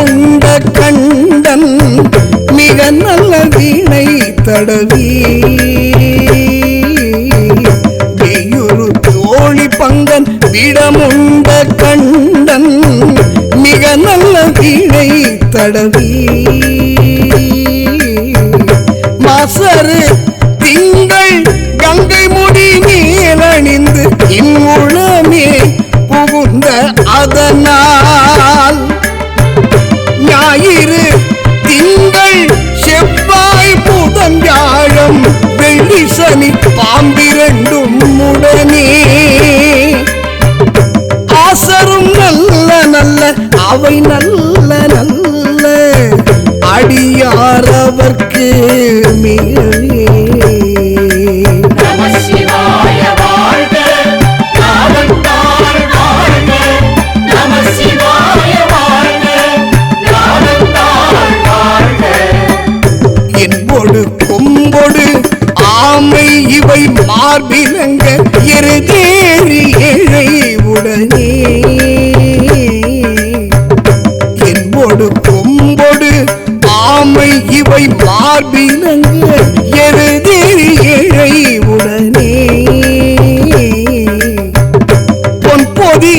உண்ட கண்டன் மிக நல்ல வீணை தடவி. வெயுரு தோழி பங்கன் விடமுண்ட கண்டன் மிக நல்ல வீணை தடவி. மசரு திங்கள் கங்கை முடி மேலணிந்து இம்முழமே புகுந்த அதனால் அவை நல்ல நல்ல அடியாரவர்க்கு மிகவே இவை இவை மார்பிலங்க எருதேறி ஏழை உடனே. பொன்பொதி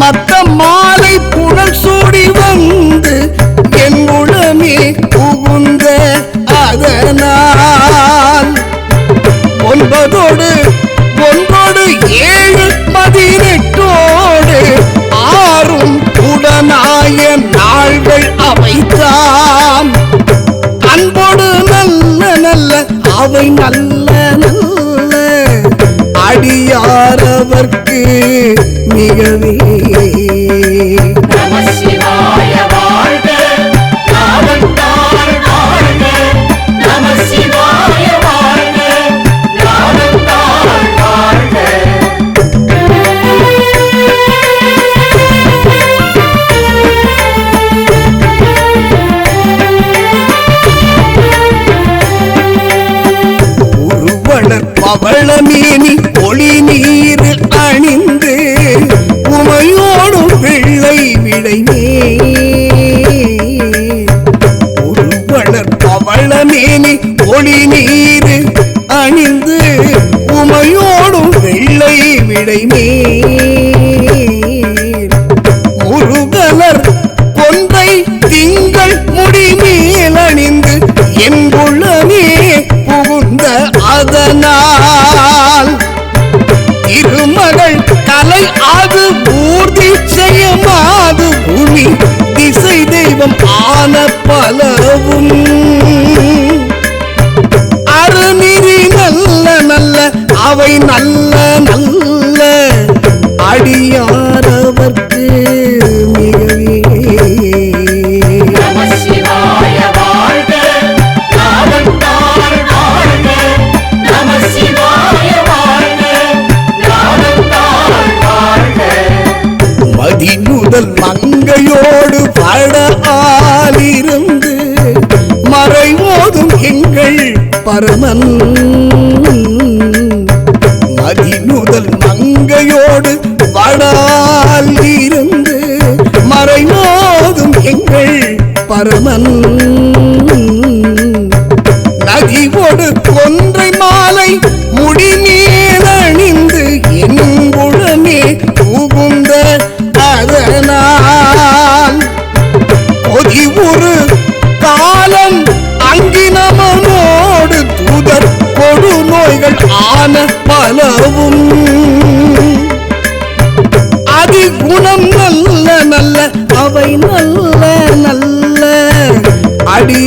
மத்த மாலை புனல் சூடி வந்து என் உடமே புகுந்த அதனால். ஒன்பதோடு ஒன்றோடு ஏழு பதினெட்டோடு ஆறும் உடனாய நாள்கள் அமைத்தார் அவை நல்ல நல்ல அடியாரவர்க்கு மிகவே ஒளி நீர் அணிந்து உமையோடும் வெள்ளை விடை நீ அவை நல்ல நல்ல அடியாரவர்க்கு மிகவே மதிநுதல் மங்கையோடு பட ஆலிருந்து மறைவோதும் எங்கள் பரமன்.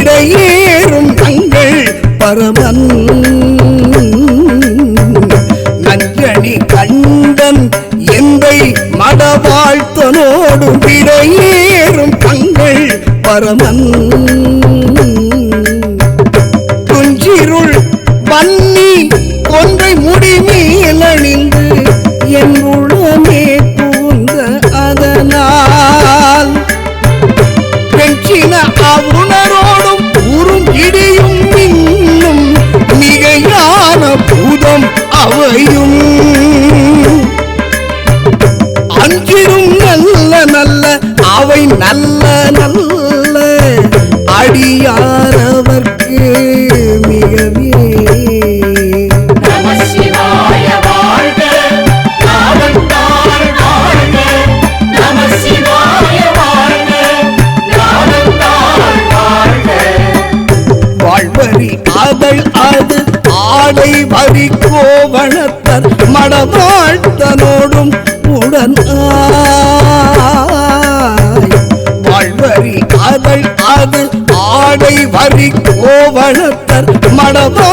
இடையேறும் தங்கள் பரமன். கோவணத்தர் மடமாழ்த்தனோடும் உடனாய். வாழ்வரி காதல் அது ஆடை வரி கோவணத்தர் மடமா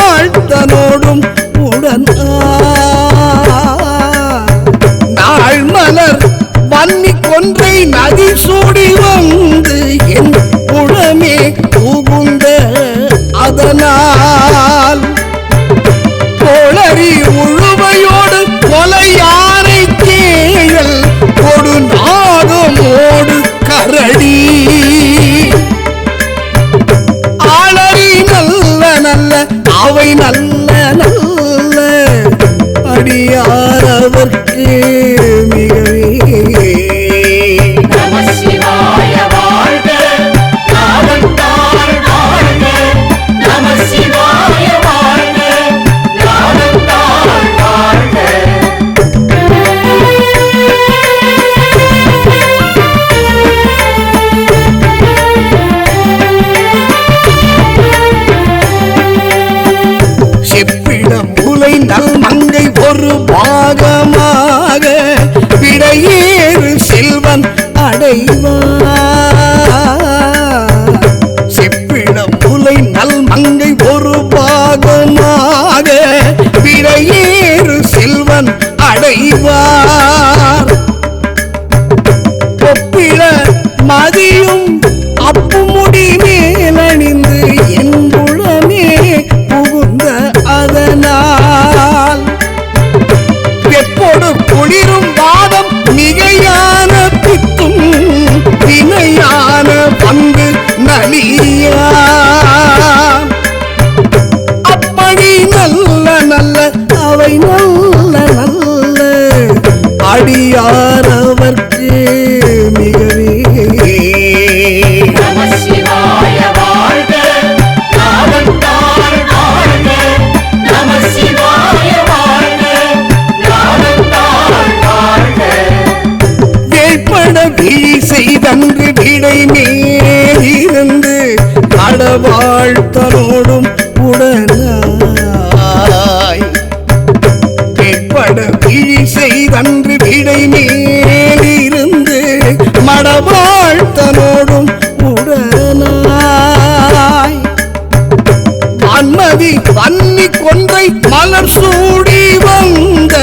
மலர் சூடி வந்த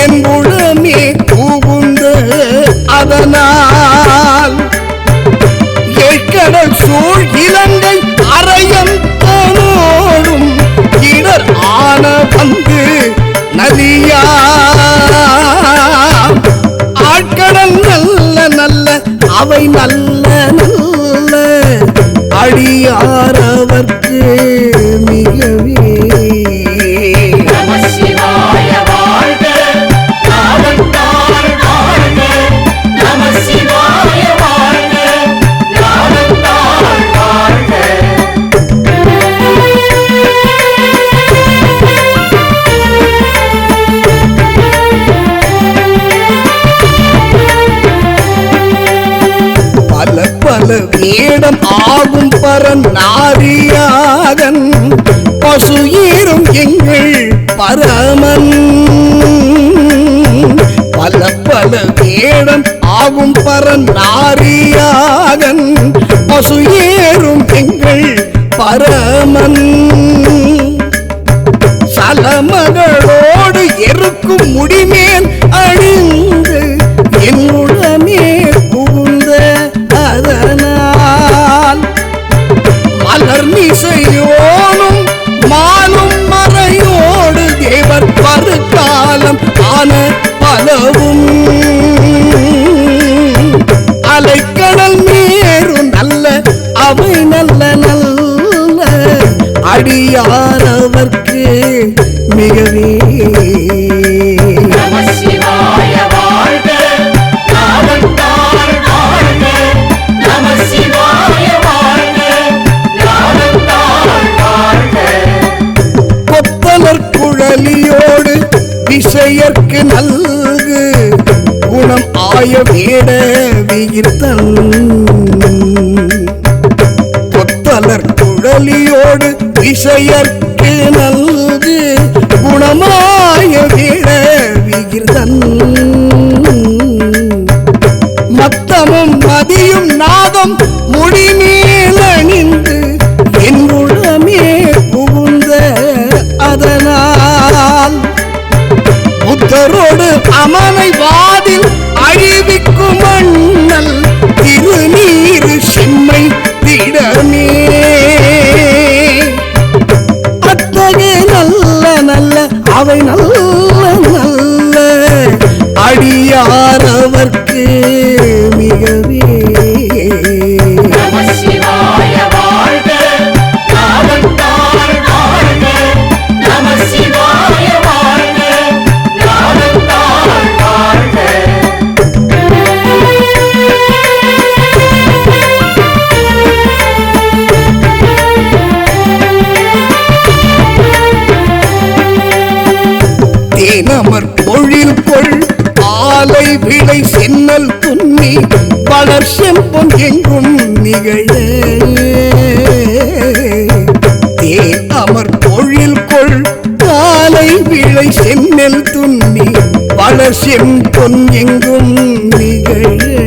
என் உளமே கூவுந்த அதனால் ஏற்கனல் சூழ் இலங்கை அறையம் போனோடும் இடர் ஆன பங்கு நலியா. ஆட்கடல் நல்ல நல்ல அவை நல்ல நல்ல. அடியாரவர் பந்தம் ஆகும் பரன் நாரியாகன் பசு ஈரும் எங்கள் பரமன். பல பல வேடம் ஆகும் பரன் நாரியாகன் பசு ஏறும் எங்கள் பரமன். வாழ்க கொத்தலர் குழலியோடு விஷயற்கு நல்கு குணம் ஆய வேட விகிர்த்தன் இசையற்கு நல்கு குணமாய வேட விகிர்தன் மத்தமும் மதியும் நாதம் முடிமி வளர் செம்பொன் எங்கும் நிகழ. தேன் அமர் தொழில் கொள் காலை விளை சென்னல் துண்ணி வளர் செம்பொன் எங்கும் நிகழ.